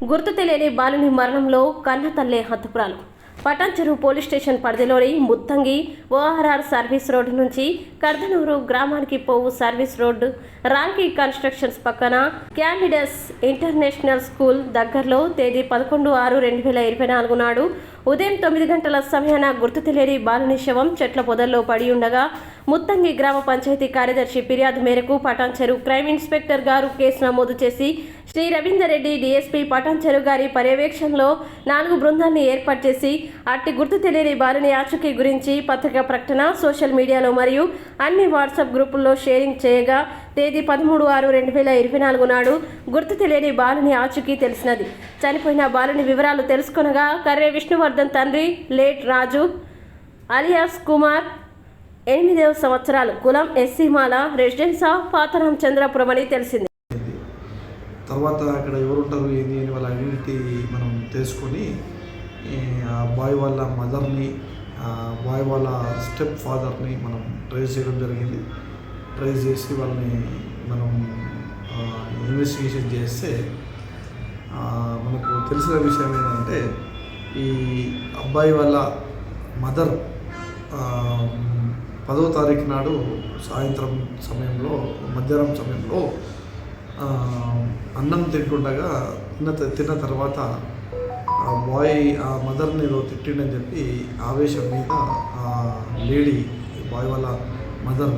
గుర్తు తెలియని బాలుని మరణంలో కన్న తల్లే హతపురాలు పటాన్చెరు పోలీస్ స్టేషన్ పరిధిలోని ముత్తంగి ఓఆర్ఆర్ సర్వీస్ రోడ్డు నుంచి కర్దనూరు గ్రామానికి పోవు సర్వీస్ రోడ్డు రాంకి కన్స్ట్రక్షన్స్ పక్కన క్యాండిడస్ ఇంటర్నేషనల్ స్కూల్ దగ్గరలో తేదీ పదకొండు ఆరు రెండు వేల ఇరవై నాలుగు నాడు ఉదయం తొమ్మిది గంటల సమయాన గుర్తు తెలియని బాలుని శవం చెట్ల పొదల్లో పడి ఉండగా ముత్తంగి గ్రామ పంచాయతీ కార్యదర్శి ఫిర్యాదు మేరకు పటాన్చెరు క్రైమ్ ఇన్స్పెక్టర్ గారు కేసు నమోదు చేసి శ్రీ రవీందర్ రెడ్డి డీఎస్పీ పటాన్చెరు గారి పర్యవేక్షణలో నాలుగు బృందాన్ని ఏర్పాటు చేసి అట్టి గుర్తు తెలియని బాలుని ఆచూకీ గురించి పత్రికా ప్రకటన సోషల్ మీడియాలో మరియు అన్ని వాట్సాప్ గ్రూపుల్లో షేరింగ్ చేయగా తేదీ పదమూడు ఆరు రెండు వేల ఇరవై నాలుగు నాడు గుర్తు తెలియని బాలుని ఆచూకీ తెలిసినది. చనిపోయిన బాలుని వివరాలు తెలుసుకొనగా కర్రే విష్ణువర్ధన్ తండ్రి లేట్ రాజు అలియాస్ కుమార్ ఎనిమిదవ సంవత్సరాలు కులం ఎస్సీమాల రెసిడెన్స్ ఆఫ్ పాతరామచంద్రపురం అని తెలిసింది. తర్వాత అక్కడ ఎవరు ఉంటారు ఏంది అని వాళ్ళ ఐడెంటిటీ మనం తెలుసుకొని ఆ బాయ్ వాళ్ళ మదర్ని బాయ్ వాళ్ళ స్టెప్ ఫాదర్ని మనం ట్రేస్ చేయడం జరిగింది. ట్రేస్ చేసి వాళ్ళని మనం ఇన్వెస్టిగేషన్ చేస్తే మనకు తెలిసిన విషయం ఏంటంటే ఈ అబ్బాయి వాళ్ళ మదర్ పదో తారీఖు నాడు సాయంత్రం సమయంలో మధ్యాహ్నం సమయంలో అన్నం తింటుండగా తిన్న తిన్న తర్వాత ఆ బాయ్ ఆ మదర్ని ఏదో తిట్టిండని చెప్పి ఆవేశం మీద ఆ లేడీ బాయ్ వాళ్ళ మదర్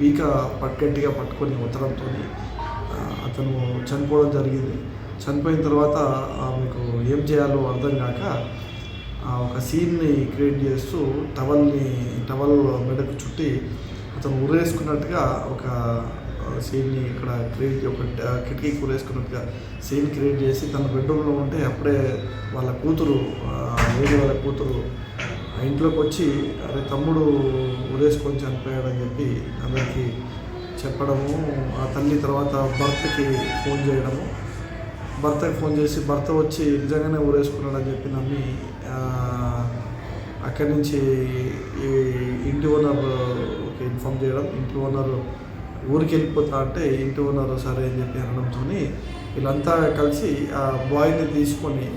పీక పట్టుగట్టిగా పట్టుకొని ఉత్తరంతో అతను చనిపోవడం జరిగింది. చనిపోయిన తర్వాత ఆమెకు ఏం చేయాలో అర్థం కాక ఆ ఒక సీన్ని క్రియేట్ చేస్తూ టవల్ని టవల్ మెడకు చుట్టి అతను ఉరేసుకున్నట్టుగా ఒక సీన్ని ఇక్కడ క్రియేట్ ఒక కిటికీ కూరేసుకున్నట్టుగా ఉరేసుకున్నట్టుగా సీన్ క్రియేట్ చేసి తన బెడ్రూమ్లో ఉంటే అప్పుడే వాళ్ళ కూతురు లేడీ వాళ్ళ కూతురు ఆ ఇంట్లోకి వచ్చి అరే తమ్ముడు ఉరేసుకొని చనిపోయాడని చెప్పి అందరికీ చెప్పడము. ఆ తల్లి తర్వాత భర్తకి ఫోన్ చేయడము. భర్తకి ఫోన్ చేసి భర్త వచ్చి నిజంగానే ఊరేసుకున్నాడని చెప్పి నమ్మి అక్కడి నుంచి ఈ ఇంటి ఓనర్కి ఇన్ఫామ్ చేయడం. ఇంటి ఓనర్ ఊరికి వెళ్ళిపోతా అంటే ఇంటి ఓనర్ సరే అని చెప్పి అనడంతో వీళ్ళంతా కలిసి ఆ బాయ్ని తీసుకొని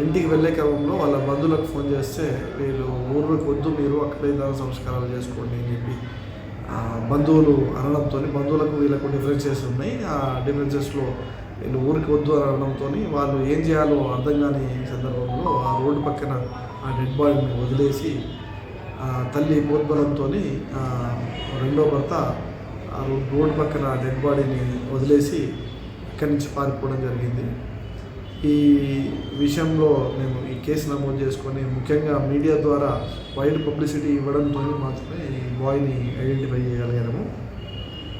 ఇంటికి వెళ్ళే క్రమంలో వాళ్ళ బంధువులకు ఫోన్ చేస్తే వీళ్ళు ఊరికి వద్దు మీరు అక్కడే దాన సంస్కారాలు చేసుకోండి అని చెప్పి బంధువులు అనడంతో బంధువులకు వీళ్ళకు డిఫరెన్సెస్ ఉన్నాయి. ఆ డిఫరెన్సెస్లో వీళ్ళు ఊరికి వద్దు అని అనడంతో వాళ్ళు ఏం చేయాలో అర్థం కాని సందర్భంలో ఆ రోడ్డు పక్కన ఆ డెడ్ బాడీని వదిలేసి తల్లి పోద్బలంతో రెండో భర్త ఆ పక్కన డెడ్ బాడీని వదిలేసి ఇక్కడి నుంచి పారిపోవడం జరిగింది. ఈ విషయంలో మేము ఈ కేసు నమోదు చేసుకొని ముఖ్యంగా మీడియా ద్వారా వైడ్ పబ్లిసిటీ ఇవ్వడంతో మాత్రమే ఈ బాయ్ని ఐడెంటిఫై చేయగలిగాము.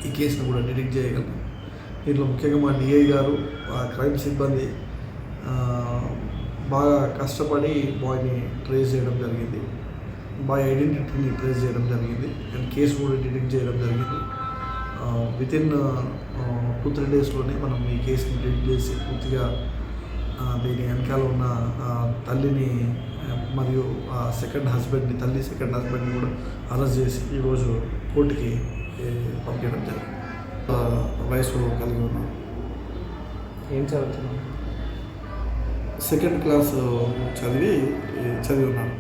ఈ కేసును కూడా డిటెక్ట్ చేయగలం దీంట్లో ముఖ్యంగా మా డిఐ గారు ఆ క్రైమ్ సిబ్బంది బాగా కష్టపడి బాయ్ని ట్రేస్ చేయడం జరిగింది. బాయ్ ఐడెంటిటీని ట్రేస్ చేయడం జరిగింది. అండ్ కేసు కూడా డిటెక్ట్ చేయడం జరిగింది. విత్ ఇన్ టూ త్రీ డేస్లోనే మనం ఈ కేసుని డిటెక్ట్ చేసి పూర్తిగా దీని వెనకాల ఉన్న తల్లిని మరియు ఆ సెకండ్ హస్బెండ్ని తల్లి సెకండ్ హస్బెండ్ని కూడా అరెస్ట్ చేసి ఈరోజు కోర్టుకి పంపించడం జరిగింది. వయసు కలిగి ఉన్నాను ఏం చదువుతున్నావు సెకండ్ క్లాస్ చదివి చదివి ఉన్నాను